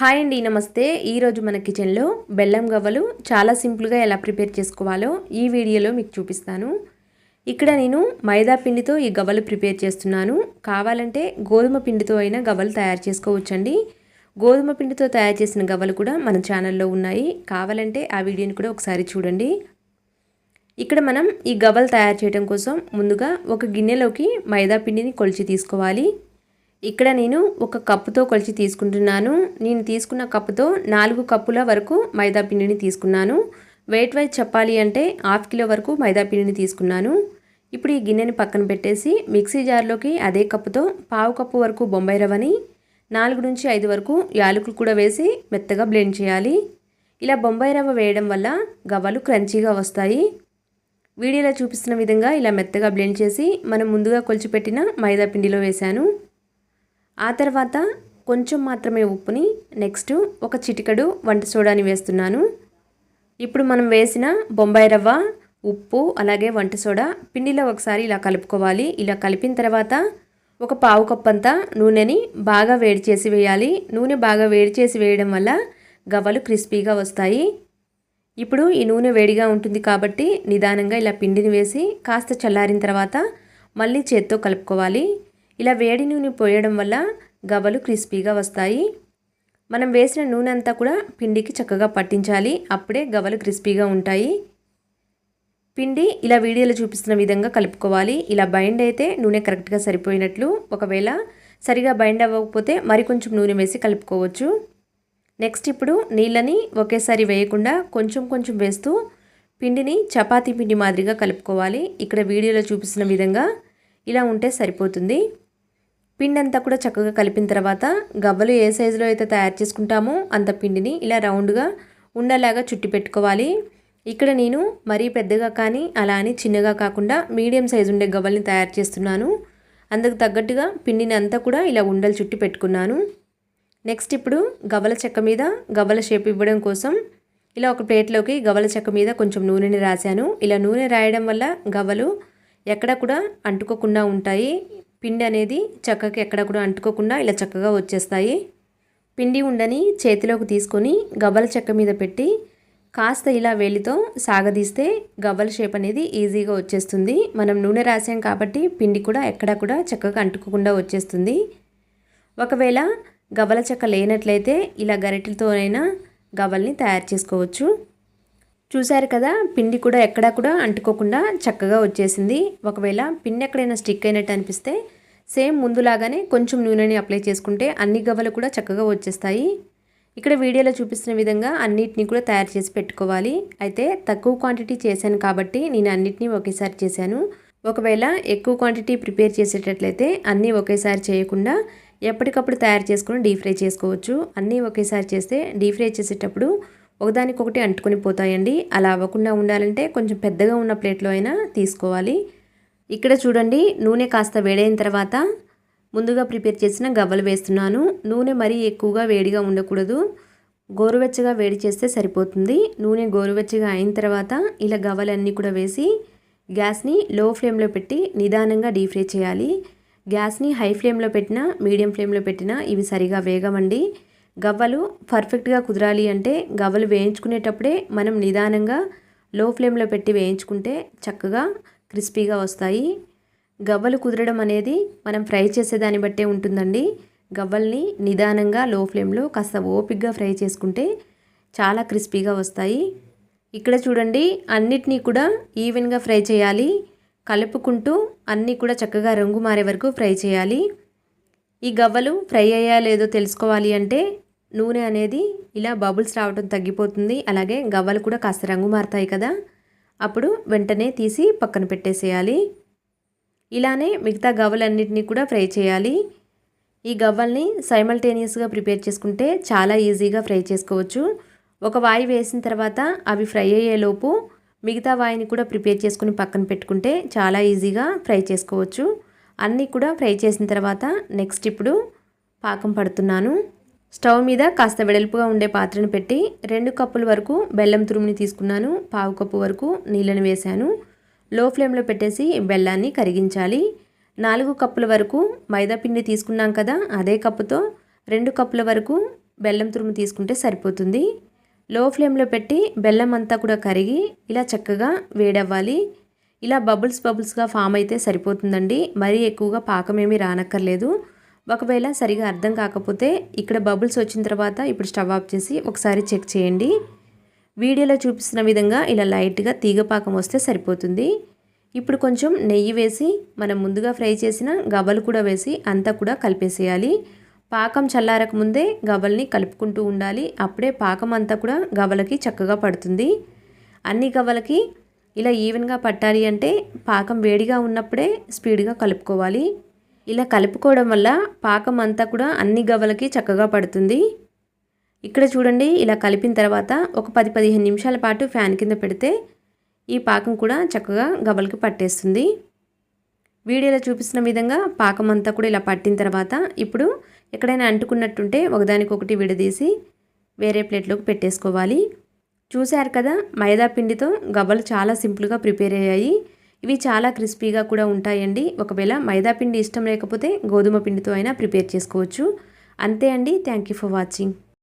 Hi అండి నమస్తే. ఈరోజు మన కిచెన్లో బెల్లం గవ్వలు చాలా సింపుల్గా ఎలా ప్రిపేర్ చేసుకోవాలో ఈ వీడియోలో మీకు చూపిస్తాను. ఇక్కడ నేను మైదా పిండితో ఈ గవ్వలు ప్రిపేర్ చేస్తున్నాను. కావాలంటే గోధుమ పిండితో అయినా గవ్వలు తయారు చేసుకోవచ్చండి. గోధుమ పిండితో తయారు చేసిన గవ్వలు కూడా మన ఛానల్లో ఉన్నాయి. కావాలంటే ఆ వీడియోని కూడా ఒకసారి చూడండి. ఇక్కడ మనం ఈ గవ్వలు తయారు చేయడం కోసం ముందుగా ఒక గిన్నెలోకి మైదా పిండిని కొలిచి తీసుకోవాలి. ఇక్కడ నేను ఒక కప్పుతో కొలిచి తీసుకుంటున్నాను. నేను తీసుకున్న కప్పుతో నాలుగు కప్పుల వరకు మైదా పిండిని తీసుకున్నాను. వెయిట్ వైజ్ చెప్పాలి అంటే హాఫ్ కిలో వరకు మైదా పిండిని తీసుకున్నాను. ఇప్పుడు ఈ గిన్నెని పక్కన పెట్టేసి మిక్సీ జార్లోకి అదే కప్పుతో పావు కప్పు వరకు బొంబాయి రవ్వని నాలుగు నుంచి ఐదు వరకు యాలకులు కూడా వేసి మెత్తగా బ్లెండ్ చేయాలి. ఇలా బొంబాయి రవ్వ వేయడం వల్ల గవ్వలు క్రంచీగా వస్తాయి. వీడియోలో చూపిస్తున్న విధంగా ఇలా మెత్తగా బ్లెండ్ చేసి మనం ముందుగా కొలిచిపెట్టిన మైదా పిండిలో వేశాను. ఆ తర్వాత కొంచెం మాత్రమే ఉప్పుని నెక్స్ట్ ఒక చిటికడు వంట సోడాని వేస్తున్నాను. ఇప్పుడు మనం వేసిన బొంబాయి రవ్వ ఉప్పు అలాగే వంట సోడా పిండిలో ఒకసారి ఇలా కలుపుకోవాలి. ఇలా కలిపిన తర్వాత ఒక పావు కప్పంతా నూనెని బాగా వేడి చేసి వేయాలి. నూనె బాగా వేడి చేసి వేయడం వల్ల గవ్వలు క్రిస్పీగా వస్తాయి. ఇప్పుడు ఈ నూనె వేడిగా ఉంటుంది కాబట్టి నిదానంగా ఇలా పిండిని వేసి కాస్త చల్లారిన తర్వాత మళ్ళీ చేత్తో కలుపుకోవాలి. ఇలా వేడి నూనె పోయడం వల్ల గబలు క్రిస్పీగా వస్తాయి. మనం వేసిన నూనె అంతా కూడా పిండికి చక్కగా పట్టించాలి. అప్పుడే గబలు క్రిస్పీగా ఉంటాయి. పిండి ఇలా వీడియోలో చూపిస్తున్న విధంగా కలుపుకోవాలి. ఇలా బైండ్ అయితే నూనె కరెక్ట్గా సరిపోయినట్లు ఒకవేళ సరిగా బైండ్ అవ్వకపోతే మరికొంచెం నూనె వేసి కలుపుకోవచ్చు. నెక్స్ట్ ఇప్పుడు నీళ్ళని ఒకేసారి వేయకుండా కొంచెం కొంచెం వేస్తూ పిండిని చపాతీ పిండి మాదిరిగా కలుపుకోవాలి. ఇక్కడ వీడియోలో చూపిస్తున్న విధంగా ఇలా ఉంటే సరిపోతుంది. పిండి అంతా కూడా చక్కగా కలిపిన తర్వాత గవ్వలు ఏ సైజులో అయితే తయారు చేసుకుంటామో అంత పిండిని ఇలా రౌండ్గా ఉండలాగా చుట్టి పెట్టుకోవాలి. ఇక్కడ నేను మరీ పెద్దగా కానీ అలా అని చిన్నగా కాకుండా మీడియం సైజు ఉండే గవ్వల్ని తయారు చేస్తున్నాను. అందుకు తగ్గట్టుగా పిండిని అంతా కూడా ఇలా ఉండలు చుట్టి పెట్టుకున్నాను. నెక్స్ట్ ఇప్పుడు గవ్వల చెక్క మీద గవ్వల షేప్ ఇవ్వడం కోసం ఇలా ఒక ప్లేట్లోకి గవ్వల చెక్క మీద కొంచెం నూనెని రాశాను. ఇలా నూనె రాయడం వల్ల గవ్వలు ఎక్కడ కూడా అంటుకోకుండా ఉంటాయి. పిండి అనేది చక్కకి ఎక్కడ కూడా అంటుకోకుండా ఇలా చక్కగా వచ్చేస్తాయి. పిండి ఉండని చేతిలోకి తీసుకొని గబల చెక్క మీద పెట్టి కాస్త ఇలా వేలితో సాగదీస్తే గవ్వల షేప్ అనేది ఈజీగా వచ్చేస్తుంది. మనం నూనె రాసాం కాబట్టి పిండి కూడా ఎక్కడ కూడా చక్కగా అంటుకోకుండా వచ్చేస్తుంది. ఒకవేళ గవ్వల చెక్క లేనట్లయితే ఇలా గరిటెలతోనైనా గవ్వల్ని తయారు చేసుకోవచ్చు. చూశారు కదా పిండి కూడా ఎక్కడా కూడా అంటుకోకుండా చక్కగా వచ్చేసింది. ఒకవేళ పిండి ఎక్కడైనా స్టిక్ అయినట్టు అనిపిస్తే సేమ్ ముందులాగానే కొంచెం నూనెని అప్లై చేసుకుంటే అన్ని గవ్వలు కూడా చక్కగా వచ్చేస్తాయి. ఇక్కడ వీడియోలో చూపిస్తున్న విధంగా అన్నిటిని కూడా తయారు చేసి పెట్టుకోవాలి. అయితే తక్కువ క్వాంటిటీ చేశాను కాబట్టి నేను అన్నిటినీ ఒకేసారి చేశాను. ఒకవేళ ఎక్కువ క్వాంటిటీ ప్రిపేర్ చేసేటట్లయితే అన్నీ ఒకేసారి చేయకుండా ఎప్పటికప్పుడు తయారు చేసుకుని డీప్ ఫ్రై చేసుకోవచ్చు. అన్నీ ఒకేసారి చేస్తే డీప్ ఫ్రై చేసేటప్పుడు ఒకదానికొకటి అంటుకొని పోతాయండి. అలా అవ్వకుండా ఉండాలంటే కొంచెం పెద్దగా ఉన్న ప్లేట్లో అయినా తీసుకోవాలి. ఇక్కడ చూడండి నూనె కాస్త వేడైన తర్వాత ముందుగా ప్రిపేర్ చేసిన గవ్వలు వేస్తున్నాను. నూనె మరీ ఎక్కువగా వేడిగా ఉండకూడదు. గోరువెచ్చగా వేడి చేస్తే సరిపోతుంది. నూనె గోరువెచ్చగా అయిన తర్వాత ఇలా గవ్వలన్నీ కూడా వేసి గ్యాస్ని లో ఫ్లేమ్లో పెట్టి నిదానంగా డీప్ ఫ్రై చేయాలి. గ్యాస్ని హై ఫ్లేమ్లో పెట్టినా మీడియం ఫ్లేమ్లో పెట్టినా ఇవి సరిగా వేగమండి. గవ్వలు పర్ఫెక్ట్గా కుదరాలి అంటే గవ్వలు వేయించుకునేటప్పుడే మనం నిదానంగా లో ఫ్లేమ్లో పెట్టి వేయించుకుంటే చక్కగా క్రిస్పీగా వస్తాయి. గవ్వలు కుదరడం అనేది మనం ఫ్రై చేసేదాన్ని బట్టే ఉంటుందండి. గవ్వల్ని నిదానంగా లో ఫ్లేమ్లో కాస్త ఓపిక్గా ఫ్రై చేసుకుంటే చాలా క్రిస్పీగా వస్తాయి. ఇక్కడ చూడండి అన్నిటినీ కూడా ఈవెన్గా ఫ్రై చేయాలి. కలుపుకుంటూ అన్నీ కూడా చక్కగా రంగు మారే వరకు ఫ్రై చేయాలి. ఈ గవ్వలు ఫ్రై అయ్యా లేదో తెలుసుకోవాలి అంటే నూనె అనేది ఇలా బబుల్స్ రావడం తగ్గిపోతుంది. అలాగే గవ్వలు కూడా కాస్త రంగు మారుతాయి కదా. అప్పుడు వెంటనే తీసి పక్కన పెట్టేసేయాలి. ఇలానే మిగతా గవ్వలన్నింటినీ కూడా ఫ్రై చేయాలి. ఈ గవ్వల్ని సైమల్టేనియస్గా ప్రిపేర్ చేసుకుంటే చాలా ఈజీగా ఫ్రై చేసుకోవచ్చు. ఒక వాయి వేసిన తర్వాత అవి ఫ్రై అయ్యేలోపు మిగతా వాయిని కూడా ప్రిపేర్ చేసుకుని పక్కన పెట్టుకుంటే చాలా ఈజీగా ఫ్రై చేసుకోవచ్చు. అన్నీ కూడా ఫ్రై చేసిన తర్వాత నెక్స్ట్ ఇప్పుడు పాకం పడుతున్నాను. స్టవ్ మీద కాస్త వెడల్పుగా ఉండే పాత్రను పెట్టి రెండు కప్పుల వరకు బెల్లం తురుముని తీసుకున్నాను. పావు కప్పు వరకు నీళ్ళని వేశాను. లో ఫ్లేమ్లో పెట్టేసి బెల్లాన్ని కరిగించాలి. నాలుగు కప్పుల వరకు మైదా పిండి తీసుకున్నాం కదా అదే కప్పుతో రెండు కప్పుల వరకు బెల్లం తురుము తీసుకుంటే సరిపోతుంది. లో ఫ్లేమ్లో పెట్టి బెల్లం అంతా కూడా కరిగి ఇలా చక్కగా వేడవ్వాలి. ఇలా బబుల్స్ బబుల్స్గా ఫామ్ అయితే సరిపోతుందండి. మరీ ఎక్కువగా పాకమేమీ రానక్కర్లేదు. ఒకవేళ సరిగా అర్థం కాకపోతే ఇక్కడ బబుల్స్ వచ్చిన తర్వాత ఇప్పుడు స్టవ్ ఆఫ్ చేసి ఒకసారి చెక్ చేయండి. వీడియోలో చూపిస్తున్న విధంగా ఇలా లైట్గా తీగ పాకం వస్తే సరిపోతుంది. ఇప్పుడు కొంచెం నెయ్యి వేసి మనం ముందుగా ఫ్రై చేసిన గబలు కూడా వేసి అంతా కూడా కలిపేసేయాలి. పాకం చల్లారక ముందే గబల్ని కలుపుకుంటూ ఉండాలి. అప్పుడే పాకం అంతా కూడా గబలకి చక్కగా పడుతుంది. అన్ని గబలకి ఇలా ఈవెన్గా పట్టాలి అంటే పాకం వేడిగా ఉన్నప్పుడే స్పీడ్గా కలుపుకోవాలి. ఇలా కలుపుకోవడం వల్ల పాకం అంతా కూడా అన్ని గవ్వలకి చక్కగా పడుతుంది. ఇక్కడ చూడండి ఇలా కలిపిన తర్వాత ఒక పది పదిహేను నిమిషాల పాటు ఫ్యాన్ కింద పెడితే ఈ పాకం కూడా చక్కగా గవ్వలకి పట్టేస్తుంది. వీడియోలో చూపిస్తున్న విధంగా పాకం అంతా కూడా ఇలా పట్టిన తర్వాత ఇప్పుడు ఎక్కడైనా అంటుకున్నట్టుంటే ఒకదానికొకటి విడదీసి వేరే ప్లేట్లోకి పెట్టేసుకోవాలి. చూశారు కదా మైదా పిండితో గవ్వలు చాలా సింపుల్గా ప్రిపేర్ అయ్యాయి. ఇవి చాలా క్రిస్పీగా కూడా ఉంటాయండి. ఒకవేళ మైదా పిండి ఇష్టం లేకపోతే గోధుమ పిండితో అయినా ప్రిపేర్ చేసుకోవచ్చు. అంతే అండి. Thank you for watching.